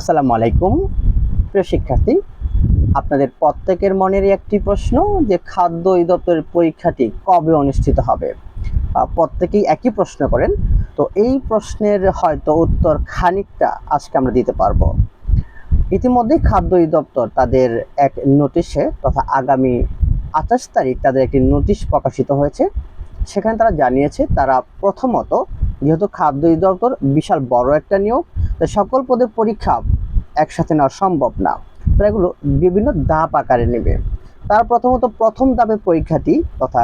আসসালামু আলাইকুম। প্রিয় শিক্ষার্থী, আপনাদের প্রত্যেকের মনেরই একটি প্রশ্ন যে খাদ্য অধিদপ্তরের পরীক্ষাটি কবে অনুষ্ঠিত হবে? প্রত্যেকেই একই প্রশ্ন করেন। তো এই প্রশ্নের হয়তো উত্তর খানিকটা আজকে আমরা দিতে পারব। ইতিমধ্যেই খাদ্য অধিদপ্তর তাদের এক নোটিশে তথা আগামী আঠাশ তারিখ তাদের একটি নোটিশ প্রকাশিত হয়েছে। সেখানে তারা জানিয়েছে, তারা প্রথমত যেহেতু খাদ্য অধিদপ্তর বিশাল বড় একটা নিয়োগ তাই সকল পদের পরীক্ষা একসাথে নেওয়া সম্ভব না। তারা এগুলো বিভিন্ন ধাপ আকারে নেবে। তার প্রথমত প্রথম ধাপের পরীক্ষাটি তথা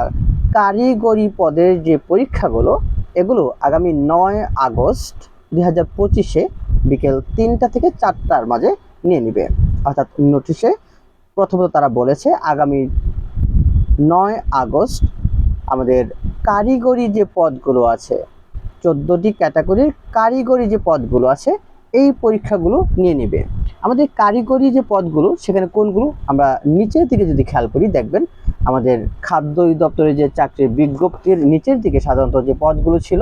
কারিগরি পদের যে পরীক্ষাগুলো, এগুলো আগামী নয় আগস্ট দুই হাজার পঁচিশে বিকেল তিনটা থেকে চারটার মাঝে নিয়ে নেবে। অর্থাৎ নোটিশে প্রথমত তারা বলেছে, আগামী নয় আগস্ট আমাদের কারিগরি যে পদগুলো আছে চোদ্দোটি ক্যাটাগরির কারিগরি যে পদগুলো আছে, এই পরীক্ষাগুলো নিয়ে নেবে। আমাদের কারিগরি যে পদগুলো, সেখানে কোনগুলো আমরা নিচের দিকে যদি খেয়াল করি, দেখবেন আমাদের খাদ্য দপ্তরের যে চাকরির বিজ্ঞপ্তির নিচের দিকে সাধারণত যে পদগুলো ছিল,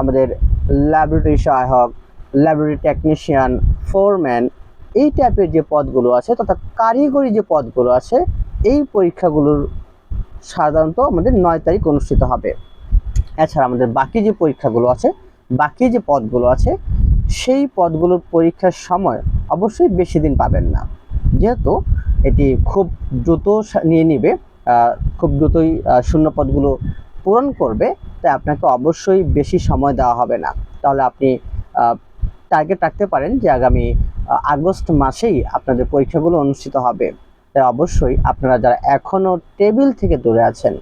আমাদের ল্যাবরেটরি সহায়ক ল্যাবরেটরি টেকনিশিয়ান ফোরম্যান এই টাইপের যে পদগুলো আছে, তথা কারিগরি যে পদগুলো আছে, এই পরীক্ষাগুলোর সাধারণত আমাদের নয় তারিখ অনুষ্ঠিত হবে। এছাড়া আমাদের বাকি যে পরীক্ষাগুলো আছে, বাকি যে পদগুলো আছে, সেই পদগুলোর পরীক্ষার সময় অবশ্যই বেশি দিন পাবেন না। যেহেতু এটি খুব দ্রুত নিয়ে নিবে খুব দ্রুতই শূন্য পদগুলো পূরণ করবে, তাই আপনাকে অবশ্যই বেশি সময় দেওয়া হবে না। তাহলে আপনি টার্গেট রাখতে পারেন যে আগামী আগস্ট মাসেই আপনাদের পরীক্ষাগুলো অনুষ্ঠিত হবে। তাই অবশ্যই আপনারা যারা এখনও টেবিল থেকে দূরে আছেন,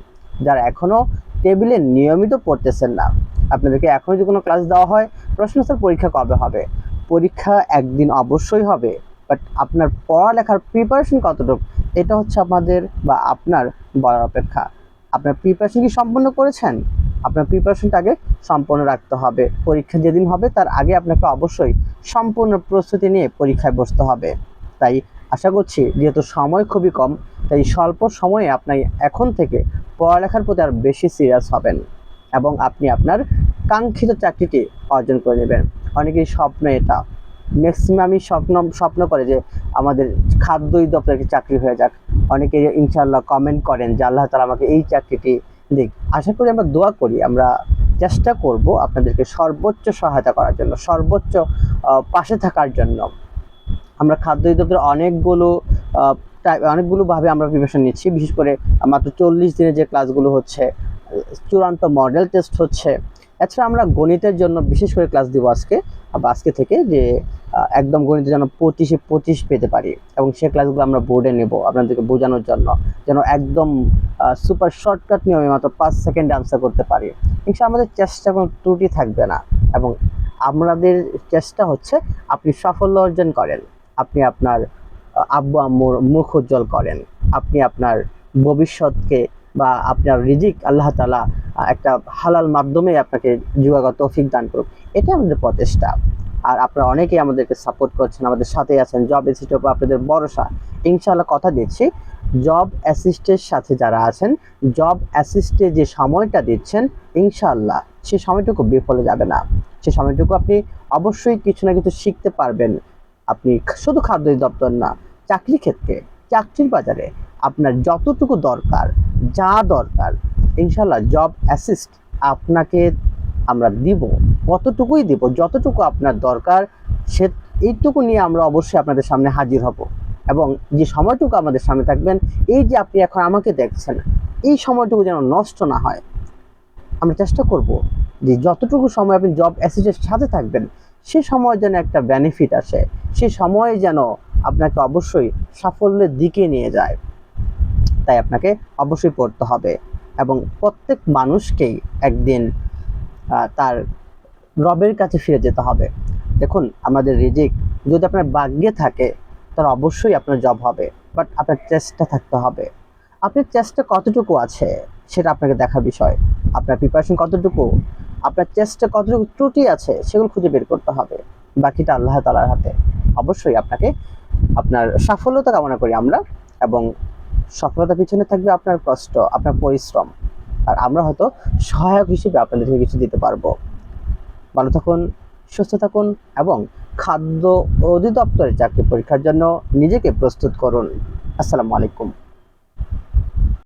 যারা এখনও টেবিলে নিয়মিত পড়তেছেন না। আপনাদেরকে এখনও যদি কোনো ক্লাস দেওয়া হয় প্রশ্ন স্যার পরীক্ষা কবে হবে? পরীক্ষা একদিন অবশ্যই হবে বাট আপনার পড়ালেখার প্রিপারেশন কতটুকু? এটা হচ্ছে আমাদের বা আপনার বলার অপেক্ষা। আপনার প্রিপারেশন কি সম্পন্ন করেছেন? আপনার প্রিপারেশনটা আগে সম্পন্ন রাখতে হবে। পরীক্ষা যেদিন হবে, তার আগে আপনাকে অবশ্যই সম্পূর্ণ প্রস্তুতি নিয়ে পরীক্ষায় বসতে হবে। তাই আশা করছি যেহেতু সময় খুবই কম, তাই স্বল্প সময়ে আপনি এখন থেকে পড়ালেখার প্রতি আর বেশি সিরিয়াস হবেন এবং আপনি আপনার কাঙ্ক্ষিত চাকরিটি অর্জন করে নেবেন। অনেকেই স্বপ্ন এটা। ম্যাক্সিমামই স্বপ্ন স্বপ্ন করে যে আমাদের খাদ্য দপ্তরে একটি চাকরি হয়ে যাক। অনেকে ইনশাল্লাহ কমেন্ট করেন যে, আল্লাহ তালা আমাকে এই চাকরিটি দিক। আশা করি আমরা দোয়া করি, আমরা চেষ্টা করব আপনাদেরকে সর্বোচ্চ সহায়তা করার জন্য, সর্বোচ্চ পাশে থাকার জন্য। আমরা খাদ্য দপ্তরে অনেকগুলো আহ, টাই- অনেকগুলো ভাবে আমরা প্রিপারেশন নিচ্ছি। বিশেষ করে মাত্র চল্লিশ দিনে যে ক্লাসগুলো হচ্ছে চূড়ান্ত মডেল টেস্ট হচ্ছে। এছাড়া আমরা গণিতের জন্য বিশেষ করে ক্লাস দিব আজকে আজকে থেকে যে একদম গণিতে যেন পঁচিশে পঁচিশ পেতে পারি এবং সেই ক্লাসগুলো আমরা বোর্ডে নেব আপনাদেরকে বোঝানোর জন্য যেন একদম সুপার শর্টকাট নিয়মে মাত্র পাঁচ সেকেন্ডে আনসার করতে পারি। ইনশাল্লাহ আমাদের চেষ্টা কোনো ত্রুটি থাকবে না এবং আমাদের চেষ্টা হচ্ছে আপনি সাফল্য অর্জন করেন। আপনি আপনার আব্বু আম্মুর মুখ উজ্জ্বল করেন। আপনি আপনার ভবিষ্যৎকে বা আপনার রিজিক আল্লাহ তালা একটা হালাল মাধ্যমে আপনাকে যোগাগত তৌফিক দান করুক। এটা আমাদের প্রচেষ্টা। আর আপনারা অনেকেই আমাদেরকে সাপোর্ট করছেন, আমাদের সাথে আছেন জব অ্যাসিস্টের উপর আপনাদের ভরসা। ইনশাআল্লাহ কথা দিচ্ছি জব অ্যাসিস্টের সাথে যারা আছেন জব অ্যাসিস্টে যে সময়টা দিচ্ছেন, ইনশাআল্লাহ সে সময়টুকু বিফলে যাবে না। সে সময়টুকু আপনি অবশ্যই কিছু না কিছু শিখতে পারবেন। আপনি শুধু খাদ্য দপ্তর না, চাকরি ক্ষেত্রে, চাকরির বাজারে আপনার যতটুকু দরকার, যা দরকার ইনশাল্লাহ জব অ্যাসিস্ট আপনাকে আমরা দিব কতটুকুই দিব, যতটুকু আপনার দরকার, সে এইটুকু নিয়ে আমরা অবশ্যই আপনাদের সামনে হাজির হব। এবং যে সময়টুকু আমাদের সামনে থাকবেন, এই যে আপনি এখন আমাকে দেখছেন, এই সময়টুকু যেন নষ্ট না হয়। আমরা চেষ্টা করব যে যতটুকু সময় আপনি জব অ্যাসিস্টের সাথে থাকবেন সে সময় যেন একটা বেনিফিট আসে। সে সময় যেন আপনাকে অবশ্যই সাফল্যের দিকে নিয়ে যায়। তাই আপনাকে অবশ্যই পড়তে হবে এবং প্রত্যেক মানুষকেই একদিন তার রবের কাছে ফিরে যেতে হবে। দেখুন, আমাদের রিজিক যদি আপনার ভাগ্যে থাকে তাহলে অবশ্যই আপনার জব হবে বাট আপনার চেষ্টা থাকতে হবে। আপনার চেষ্টা কতটুকু আছে, সেটা আপনাকে দেখার বিষয়। আপনার প্রিপারেশন কতটুকু? আপনার চেষ্টা কতটুকু ত্রুটি আছে সেগুলো খুঁজে বের করতে হবে। বাকিটা আল্লাহ তালার হাতে। অবশ্যই আপনাকে আপনার সাফল্যতা কামনা করি আমরা এবং সফলতার পিছনে থাকবে আপনার কষ্ট, আপনার পরিশ্রম। আর আমরা হয়তো সহায়ক হিসেবে আপনাদেরকে কিছু দিতে পারব। ভালো থাকুন, সুস্থ থাকুন এবং খাদ্য অধিদপ্তরের চাকরি পরীক্ষার জন্য নিজেকে প্রস্তুত করুন। আসসালামু আলাইকুম।